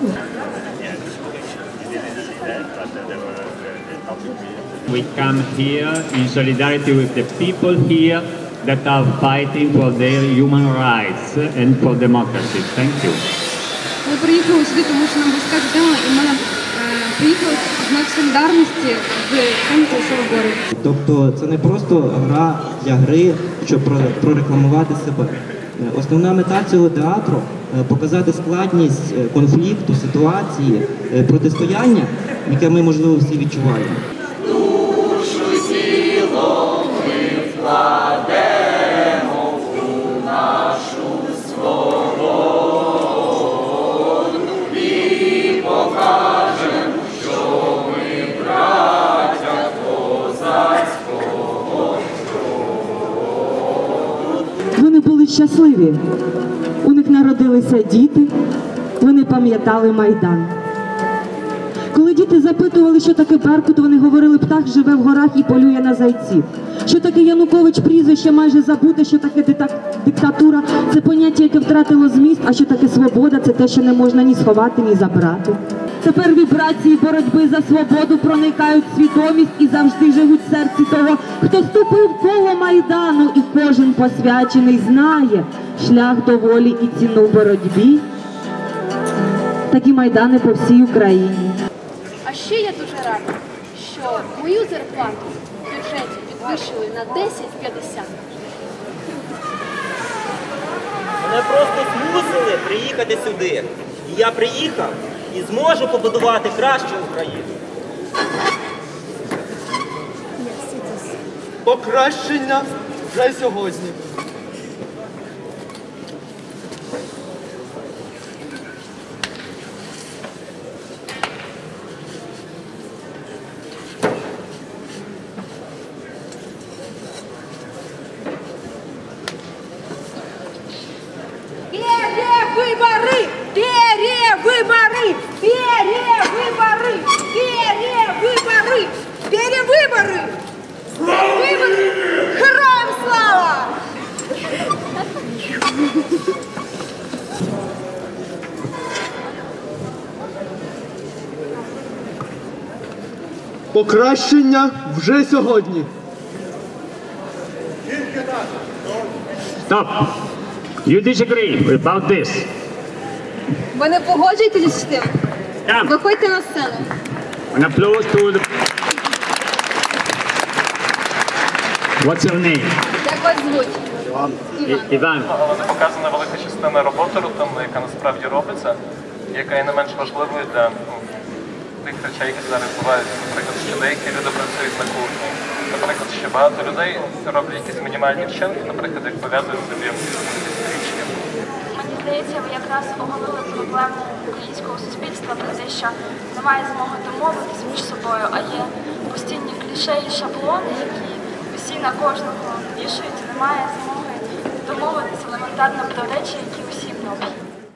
We come here in solidarity with the people here that are fighting for their human rights and for democracy. Thank you. Ми приїхали сюди, тому що нам близька тема, і ми е, приїхали в знак солідарності з тим, ви боретесь. Тобто це не просто гра для гри, щоб прорекламувати себе. Е, Основна мета цього театру показати складність е, конфлікту, ситуації, е, протистояння, яке ми можливо всі відчуваємо. Душу ціло нашу свого. І покажемо, що ми праця козацького. Вони були щасливі. Народилися діти, вони пам'ятали Майдан. Коли діти запитували, що таке Беркут, вони говорили, птах живе в горах і полює на зайців. Що таке Янукович прізвище майже забуте, що таке диктатура, це поняття, яке втратило зміст, а що таке свобода, це те, що не можна ні сховати, ні забрати. Тепер вібрації боротьби за свободу проникають в свідомість і завжди живуть в серці того, хто ступив коло майдану, і кожен посвячений знає шлях до волі і ціну боротьбі. Такі майдани по всій Україні. А ще я дуже рада, що мою зарплату в бюджеті підвищили на 10,50. Мене просто змусили приїхати сюди. І я приїхав і зможу побудувати кращу Україну. Покращення вже сьогодні. Перевыборы! Перевыборы! Перевыборы! Перевыборы! Выборы! Героям слава! Покращення вже сьогодні. Stop. You disagree about this. Ви не погоджуєтесь з тим? Come. Виходьте на сцену. An applause to the. What's your name? Як вас звуть? Ivan. Але не показана велика частина роботи рутинної, яка насправді робиться, яка є не менш важливою для ну, тих речей, які зараз відбуваються. Наприклад, що деякі люди працюють на кухні. Наприклад, що багато людей роблять якісь мінімальні вчинки, наприклад, як пов'язують собі річні. Мені здається, ви якраз оголили проблему українського суспільства про те, що немає змоги домовитися між собою, а є постійні кліше і шаблони, які усі на кожного вішають, і немає змоги домовитися елементарно про речі, які усім необхідні.